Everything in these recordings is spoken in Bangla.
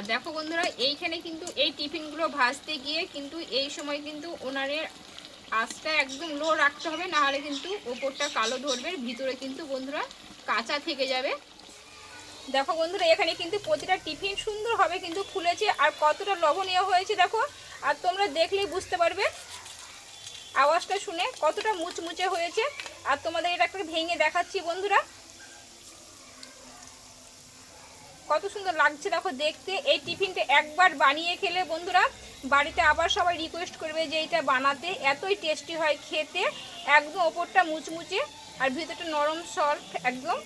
আর দেখো বন্ধুরা, এইখানে কিন্তু এই টিফিনগুলো ভাজতে গিয়ে কিন্তু এই সময় কিন্তু ওনারের আঁচটা একদম লো রাখতে হবে, নাহলে কিন্তু ওপরটা কালো ধরবে, ভিতরে কিন্তু বন্ধুরা কাঁচা থেকে যাবে। দেখো বন্ধুরা, এখানে কিন্তু প্রতিটা টিফিন সুন্দর হবে কিন্তু ফুলেছে আর কতটা লবণীয় হয়েছে দেখো, আর তোমরা দেখলেই বুঝতে পারবে। আওয়াজটা শুনে কতটা মুচমুচে হয়েছে, আর তোমাদের এটা একটা ভেঙে দেখাচ্ছি বন্ধুরা। কত সুন্দর লাগছে দেখো দেখতে। এই টিফিনটা একবার বানিয়ে খেলে বন্ধুরা, বাড়িতে আবার সবাই রিকোয়েস্ট করবে যে এটা বানাতে। এতই টেস্টি হয় খেতে, একদম ওপরটা মুচমুচে আর ভিতরটা নরম সফট একদম।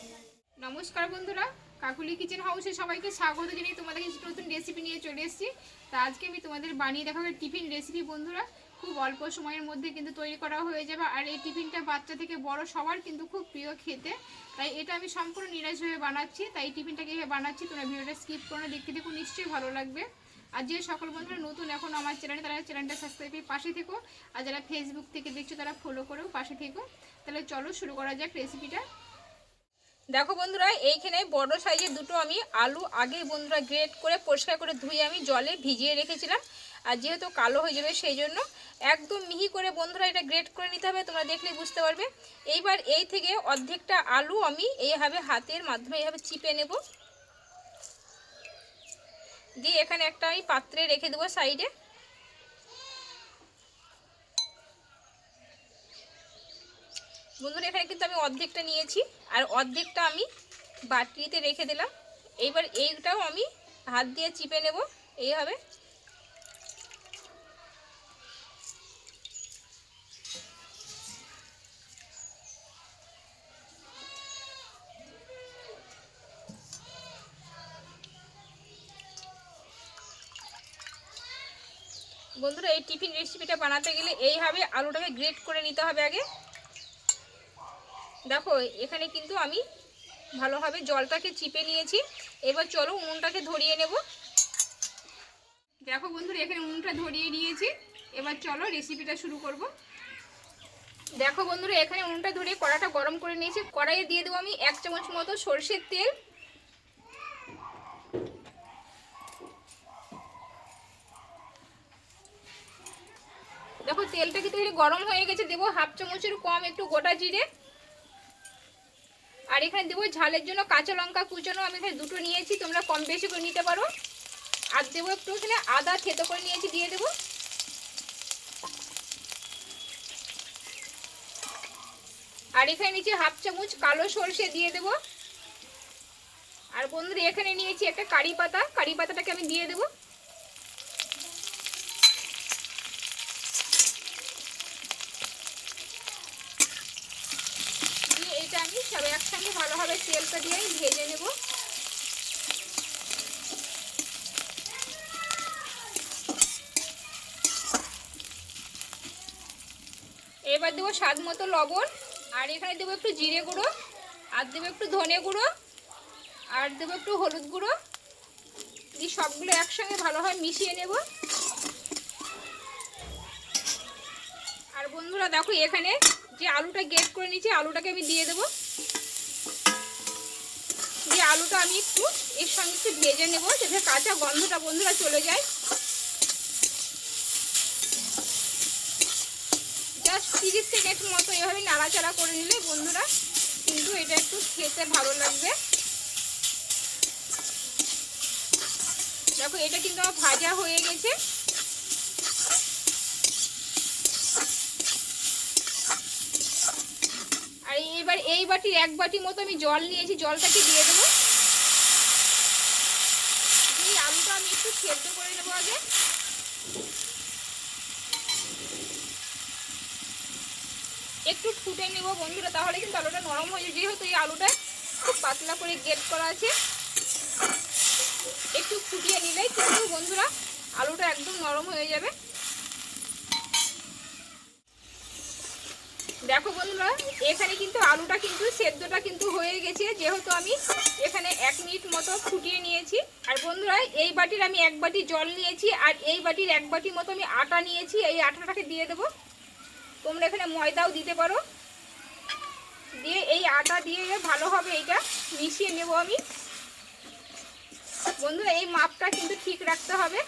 নমস্কার বন্ধুরা, কাকুলি কিচেন হাউসে সবাইকে স্বাগত জানিয়ে তোমাদের কাছে নতুন রেসিপি নিয়ে চলে এসেছি। তা আজকে আমি তোমাদের বানিয়ে দেখাবো টিফিন রেসিপি বন্ধুরা। খুব অল্প সময়ের মধ্যে কিন্তু তৈরি করা হয়ে যাবে। আর এই টিফিনটা বাচ্চা থেকে বড় সবার কিন্তু খুব প্রিয় খেতে। তাই এটা আমি সম্পূর্ণ নিরাশভাবে বানাচ্ছি। তাই টিফিনটাকে এভাবে বানাচ্ছি। তোমরা ভিডিওটা স্কিপ করে দেখতে দেখো নিশ্চয়ই ভালো লাগবে। আর যে সকল বন্ধুরা নতুন এখন আমার চ্যানেলে তারা চ্যানেলটা সাবস্ক্রাইব করে পাশে থেকো। আর যারা ফেসবুক থেকে দেখছ, তারা ফলো করেও পাশে থেকো। তাহলে চলো শুরু করা যাক রেসিপিটা দেখো বন্ধুরা, এইখানে বড় সাইজের দুটো আমি আলু আগে বন্ধুরা গ্রেট করে, পরিষ্কার করে ধুয়ে আমি জলে ভিজিয়ে রেখেছিলাম। আর যেহেতু কালো হয়ে যাবে সেই জন্য একদম মিহি করে বন্ধুরা এটা গ্রেট করে নিতে হবে, তোমরা দেখলে বুঝতে পারবে। এইবার এই থেকে অর্ধেকটা আলু আমি এইভাবে হাতের মাধ্যমে এইভাবে চিপে নেব। দিয়ে এখানে একটা আমি পাত্রে রেখে দেবো সাইডে। বন্ধুরা, এখানে কিন্তু আমি অর্ধেকটা নিয়েছি, আর অর্ধেকটা আমি বাটিতে রেখে দিলাম। এইবার এইটাও আমি হাত দিয়ে চিপে নেব এইভাবে বন্ধুরা, এই টিফিন রেসিপিটা বানাতে গেলে এইভাবে আলুটাকে গ্রেট করে নিতে হবে আগে। দেখো, এখানে কিন্তু আমি ভালোভাবে জলটাকে চিপে নিয়েছি। এবার চলো উনুনটাকে ধরিয়ে নেব। দেখো বন্ধুরা, এখানে উনুনটা ধরিয়ে নিয়েছি। এবার চলো রেসিপিটা শুরু করব। দেখো বন্ধুরা, এখানে উনুনটা ধরিয়ে কড়াটা গরম করে নিয়েছি। কড়াইয়ে দিয়ে দেবো আমি এক চামচ মতো সর্ষের তেল। দেখো, তেলটা কিন্তু গরম হয়ে গেছে। দেবো হাফ চামচের কম একটু গোটা জিরে। আর এখানে দেবো ঝালের জন্য কাঁচা লঙ্কা কুচানো, আমি এখানে দুটো নিয়েছি, তোমরা কম বেশি করে নিতে পারো। আর দেবো একটু এখানে আদা থেতো করে নিয়েছি, দিয়ে দেবো। আর এখানে নিচে হাফ চামচ কালো সর্ষে দিয়ে দেবো। আর বন্ধুরা, এখানে নিয়েছি একটা কারি পাতা, কারি পাতাটাকে আমি দিয়ে দেবো দিয়ে এটা আমি সব ভালোভাবে তেলটা দিয়ে ভেজে নেব। এবার দেবো স্বাদ মতো লবণ, আর এখানে দেবো একটু জিরে গুঁড়ো, আর দেবো একটু ধনে গুঁড়ো, আর দেবো একটু হলুদ গুঁড়ো। দিয়ে সবগুলো একসঙ্গে ভালোভাবে মিশিয়ে নেব। আর বন্ধুরা দেখো, এখানে যে আলুটা গেট করে নিয়েছি, আলুটাকে আমি দিয়ে দেবো। আলুটা আমি একটু এর সঙ্গে একটু ভেজে নেব, যাতে কাঁচা গন্ধটা বন্ধুরা চলে যায়। জাস্ট তিরিশ সেকেন্ড মতো এভাবে নাড়াচাড়া করে নিলে বন্ধুরা কিন্তু এটা একটু খেতে ভালো লাগবে। দেখো, এটা কিন্তু আমার ভাজা হয়ে গেছে। আর এইবার, এই বাটির এক বাটি মতো আমি জল নিয়েছি, জলটাকে দিয়ে দেবো দিয়ে আলুটা আমি একটু সেদ্ধ করে নেব আগে। একটু ফুটে নেব বন্ধুরা, তাহলে কিন্তু আলুটা নরম হয়ে যাবে। যেহেতু এই আলুটা খুব পাতলা করে গেট করা আছে, একটু ফুটিয়ে নিলেই কিন্তু বন্ধুরা আলুটা একদম নরম হয়ে যাবে। দেখো বন্ধুরা, এখানে কিন্তু আলুটা কিন্তু সেদ্ধটা কিন্তু হয়ে গেছে। যেহেতু আমি এখানে এক মিনিট মতো ফুটিয়ে নিয়েছি আর বন্ধুরা, এই বাটির আমি এক বাটি জল নিয়েছি, আর এই বাটির এক বাটি মতো আমি আটা নিয়েছি। এই আটাটাকে দিয়ে দেবো। তোমরা এখানে ময়দাও দিতে পারো। দিয়ে এই আটা দিয়ে ভালোভাবে এইটা মিশিয়ে নেব আমি। বন্ধুরা, এই মাপটা কিন্তু ঠিক রাখতে হবে।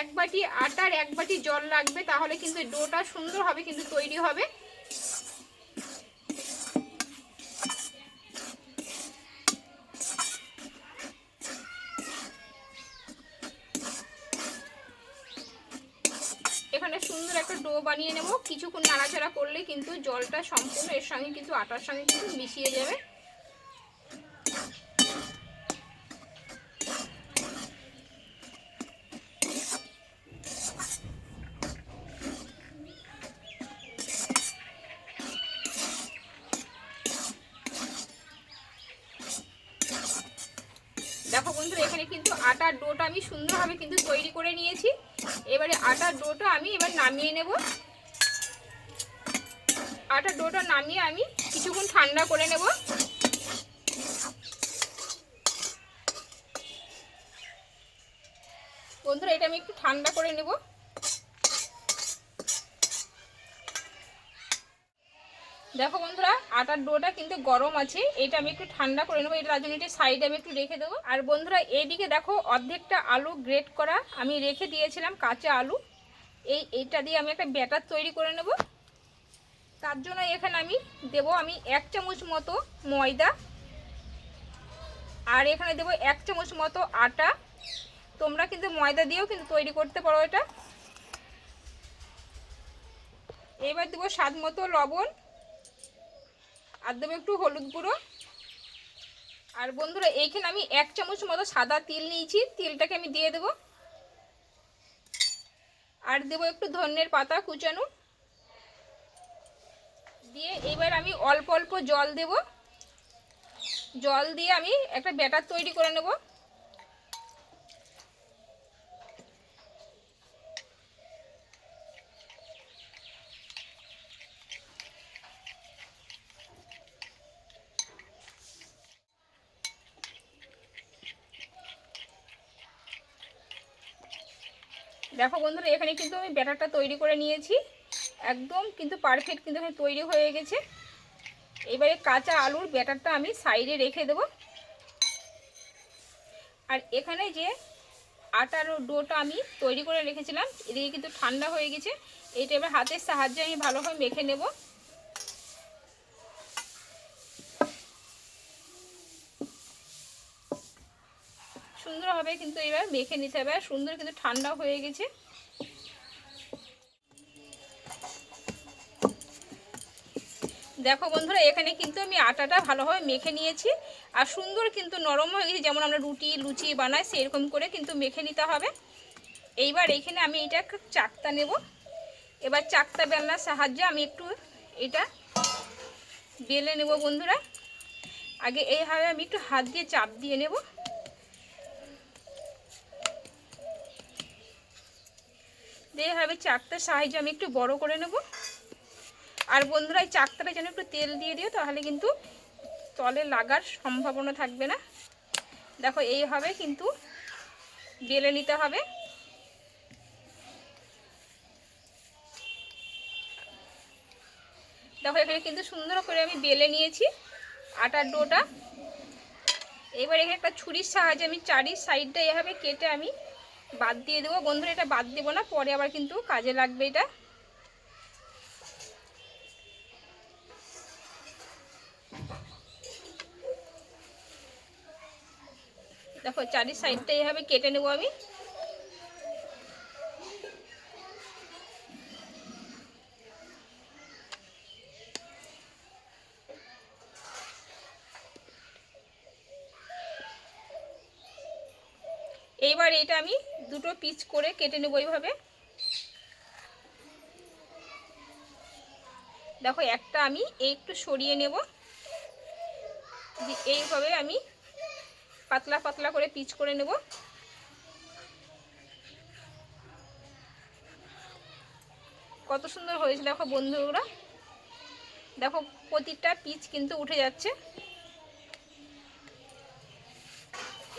এক বাটি আটার এক বাটি জল লাগবে, তাহলে কিন্তু ডোটা সুন্দরভাবে কিন্তু তৈরি হবে এখানে সুন্দর একটা ডো বানিয়ে নেব। কিছুক্ষণ নাড়াচাড়া করলে কিন্তু জলটা সম্পূর্ণ এর সঙ্গে কিন্তু আটার সঙ্গে কিন্তু মিশিয়ে যাবে। দেখো বন্ধুরা, এখানে কিন্তু আটার ডোটা আমি সুন্দরভাবে কিন্তু তৈরি করে নিয়েছি। এবারে আটার ডোটা আমি এবার নামিয়ে নেব। আটার ডোটা নামিয়ে আমি কিছুক্ষণ ঠান্ডা করে নেব। বন্ধুরা, এটা আমি একটু ঠান্ডা করে নেব। দেখো বন্ধুরা, আটার ডোটা কিন্তু গরম আছে, এটা আমি একটু ঠান্ডা করে নেব এটা এটা সাইডে আমি একটু রেখে দেবো। আর বন্ধুরা, এইদিকে দেখো, অর্ধেকটা আলু গ্রেট করা, আমি রেখে দিয়েছিলাম কাঁচা আলু। এই, এইটা দিয়ে আমি একটা ব্যাটার তৈরি করে নেব। তার জন্য এখানে আমি দেব, আমি এক চামচ মতো ময়দা, আর এখানে দেব এক চামচ মতো আটা। তোমরা কিন্তু ময়দা দিয়েও কিন্তু তৈরি করতে পারো এটা। এবার দেবো স্বাদ মতো লবণ, আর দেবো একটু হলুদ গুঁড়ো। আর বন্ধুরা, এইখানে আমি এক চামচ মতো সাদা তিল নিয়েছি, তিলটাকে আমি দিয়ে দেব। আর দেবো একটু ধন্যের পাতা কুচানো। দিয়ে এবার আমি অল্প অল্প জল দেব। জল দিয়ে আমি একটা ব্যাটার তৈরি করে নেব। দেখো বন্ধুরা, এখানে কিন্তু আমি ব্যাটারটা তৈরি করে নিয়েছি। একদম কিন্তু পারফেক্ট কিন্তু এখানে তৈরি হয়ে গেছে। এবারে কাঁচা আলুর ব্যাটারটা আমি সাইডে রেখে দেব। আর এখানে যে আটার ডোটা আমি তৈরি করে রেখেছিলাম, এদিকে কিন্তু ঠান্ডা হয়ে গেছে। এটা এবার হাতের সাহায্যে আমি ভালোভাবে মেখে নেব। সুন্দরভাবে কিন্তু এবার মেখে নিতে হবে। সুন্দর কিন্তু ঠান্ডা হয়ে গেছে। দেখো বন্ধুরা, এখানে কিন্তু আমি আটাটা ভালোভাবে মেখে নিয়েছি। আর সুন্দর কিন্তু নরম হয়ে গেছে, যেমন আমরা রুটি, লুচি বানাই, সেরকম করে কিন্তু মেখে নিতে হবে। এইবার এখানে আমি এটা চাকতা নেব। এবার চাকতা বেলনার সাহায্যে আমি একটু এটা বেলে নেব বন্ধুরা। আগে এইভাবে আমি একটু হাত দিয়ে চাপ দিয়ে নেব। এইভাবে চাকতার সাহায্যে আমি একটু বড় করে নেব। আর বন্ধুরা, এই চাকতাটা যেন একটু তেল দিয়ে দিও, তাহলে কিন্তু তলে লাগার সম্ভাবনা থাকবে না। দেখো এইভাবে কিন্তু বেলে নিতে হবে। দেখো, এখানে কিন্তু সুন্দর করে আমি বেলে নিয়েছি আটার ডোটা। এবার এখানে একটা ছুরির সাহায্যে আমি চারি সাইডটা এভাবে কেটে আমি বাদ দিয়ে দেবো। বন্ধুরা, এটা বাদ দেবো না, পরে আবার কিন্তু কাজে লাগবে এটা। দেখো চারি সাইডটা এভাবে কেটে নেব আমি। এইবার এটা আমি দুটো পিচ করে কেটে নেব এইভাবে। দেখো, একটা আমি একটু সরিয়ে নেব। এইভাবে আমি পাতলা পাতলা করে পিচ করে নেব। কত সুন্দর হয়েছে দেখো বন্ধুরা। দেখো প্রতিটা পিচ কিন্তু উঠে যাচ্ছে।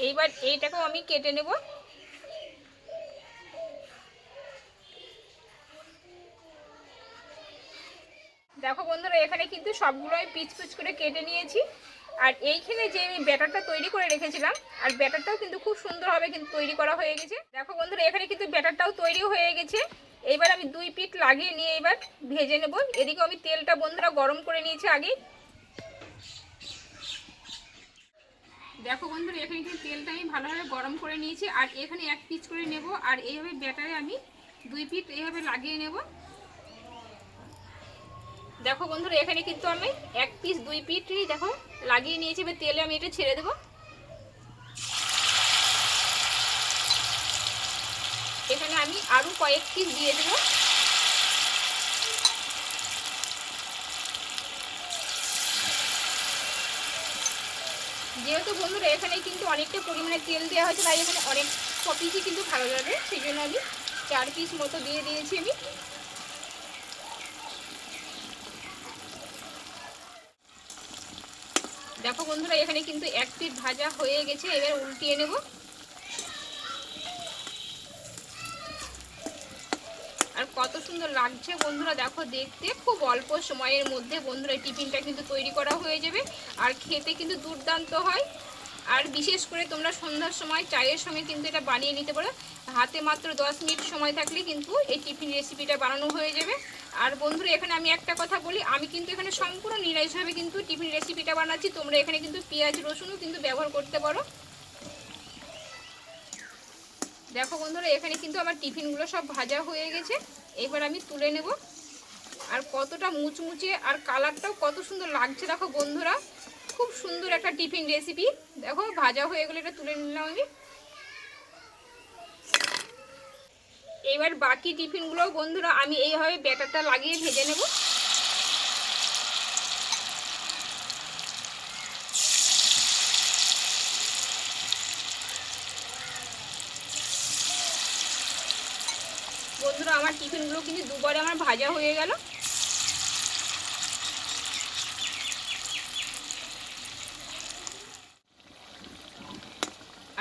এইবার এইটাকেও আমি কেটে নেব। দেখো বন্ধুরা, এখানে কিন্তু সবগুলো আমি পিচ পিচ করে কেটে নিয়েছি। আর এইখানে যে আমি ব্যাটারটা তৈরি করে রেখেছিলাম, আর ব্যাটারটাও কিন্তু খুব সুন্দরভাবে কিন্তু তৈরি করা হয়ে গেছে। দেখো বন্ধুরা, এখানে কিন্তু ব্যাটারটাও তৈরি হয়ে গেছে। এবার আমি দুই পিঠ লাগিয়ে নিয়ে এবার ভেজে নেব। এদিকে আমি তেলটা বন্ধুরা গরম করে নিয়েছি আগে। দেখো বন্ধুরা, এখানে কিন্তু তেলটা আমি ভালোভাবে গরম করে নিয়েছি, আর এখানে এক পিস করে নেব। আর এইভাবে ব্যাটারে আমি দুই পিঠ এইভাবে লাগিয়ে নেব। দেখো বন্ধুরা, এখানে কিন্তু আমি এক পিস দুই পিঠই দেখো, লাগিয়ে নিয়েছি, এবার তেলে আমি এটা ছেড়ে দেবো। এখানে আমি আরও কয়েক পিস দিয়ে দেবো। যেহেতু বন্ধুরা, এখানে কিন্তু অনেকটা পরিমাণে তেল দেওয়া হয়েছে, তাই এখানে অনেক ছ পিসই কিন্তু ভালো লাগে। সেই জন্য আমি চার পিস মতো দিয়ে দিয়েছি আমি। দেখো বন্ধুরা, এখানে কিন্তু এক পিঠ ভাজা হয়ে গেছে, এবার উল্টিয়ে নেব। আর কত সুন্দর লাগছে বন্ধুরা, দেখো দেখতে, খুব অল্প সময়ের মধ্যে বন্ধুরা টিফিনটা কিন্তু তৈরি করা হয়ে যাবে, আর খেতে কিন্তু দুর্দান্ত হয়। আর বিশেষ করে তোমরা সন্ধ্যার সময় চায়ের সঙ্গে কিন্তু এটা বানিয়ে নিতে পারো। হাতে মাত্র দশ মিনিট সময় থাকলে কিন্তু এই টিফিন রেসিপিটা বানানো হয়ে যাবে। আর বন্ধুরা, এখানে আমি একটা কথা বলি, আমি কিন্তু এখানে সম্পূর্ণ নিরামিষভাবে কিন্তু টিফিন রেসিপিটা বানাচ্ছি। তোমরা এখানে কিন্তু পেঁয়াজ, রসুনও কিন্তু ব্যবহার করতে পারো। দেখো বন্ধুরা, এখানে কিন্তু আমার টিফিনগুলো সব ভাজা হয়ে গেছে। এবার আমি তুলে নেব। আর কতটা মুচমুচে আর কালারটাও কত সুন্দর লাগছে, দেখো বন্ধুরা। খুব সুন্দর একটা টিফিন রেসিপি দেখো, ভাজা হয়ে গেলে এটা তুলে নিলাম আমি। এবার বাকি টিফিনগুলো বন্ধুরা আমি এইভাবে ব্যাটারটা লাগিয়ে ভেজে নেব। বন্ধুরা, আমার টিফিনগুলো কিন্তু দুবারে আমার ভাজা হয়ে গেল।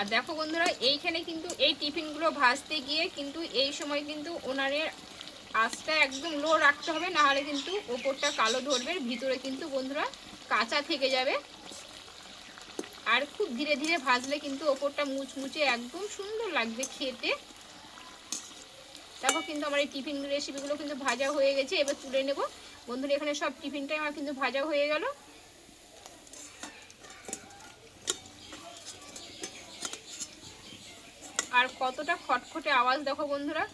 আর দেখো বন্ধুরা, এইখানে কিন্তু এই টিফিনগুলো ভাজতে গিয়ে কিন্তু এই সময় কিন্তু ওনারের আঁচটা একদম লো রাখতে হবে, নাহলে কিন্তু ওপরটা কালো ধরবে, ভিতরে কিন্তু বন্ধুরা কাঁচা থেকে যাবে। আর খুব ধীরে ধীরে ভাজলে কিন্তু ওপরটা মুচমুচে একদম সুন্দর লাগবে খেতে। দেখো কিন্তু আমার এই টিফিন রেসিপিগুলো কিন্তু ভাজা হয়ে গেছে, এবার তুলে নেব। বন্ধুরা, এখানে সব টিফিনটাই আমার কিন্তু ভাজা হয়ে গেল। আর কতটা খটখটে আওয়াজ দেখো বন্ধুরা।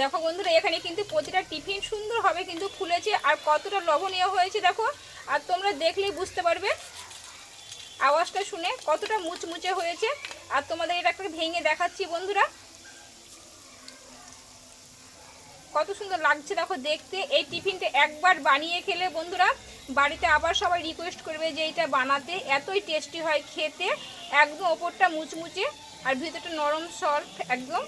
দেখো বন্ধুরা, এখানে কিন্তু প্রতিটা টিফিন সুন্দর হবে, কিন্তু খুলেছে আর কতটা লবণীয় হয়েছে দেখো। আর তোমরা দেখলেই বুঝতে পারবে আওয়াজটা শুনে কতটা মুচমুচে হয়েছে। আর তোমাদের এটা একটা ভেঙে দেখাচ্ছি বন্ধুরা। কত সুন্দর লাগছে দেখো দেখতে। এই টিফিনটা একবার বানিয়ে খেলে বন্ধুরা, বাড়িতে আবার সবাই রিকোয়েস্ট করবে যে এইটা বানাতে। এতই টেস্টি হয় খেতে, একদম ওপরটা মুচমুচে আর ভিতরটা নরম সফট একদম।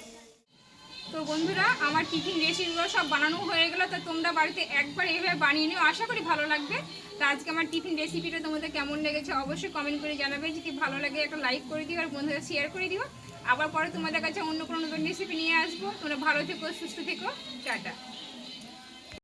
তো বন্ধুরা, আমার টিফিন রেসিপিগুলো সব বানানো হয়ে গেলো, তো তোমরা বাড়িতে একবার এইভাবে বানিয়ে নিও। আশা করি ভালো লাগবে। তো আজকে আমার টিফিন রেসিপিটা তোমাদের কেমন লেগেছে অবশ্যই কমেন্ট করে জানাবে। যদি ভালো লাগে একটা লাইক করে দিও আর বন্ধুরা শেয়ার করে দিও। আবার পরে তোমাদের কাছে অন্য কোনো নতুন রেসিপি নিয়ে আসব। তোমরা ভালো থেকো, সুস্থ থেকো। টাটা।